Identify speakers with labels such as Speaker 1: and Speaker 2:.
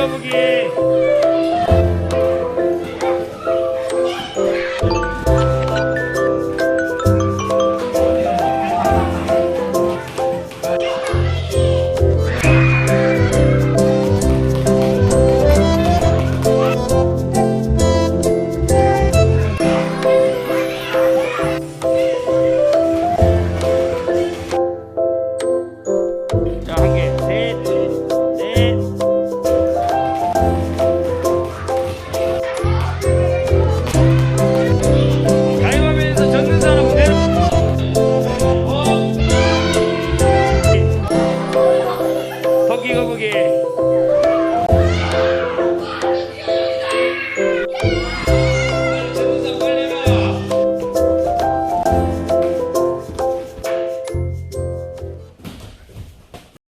Speaker 1: 거북이 자, 한 개. Yeah.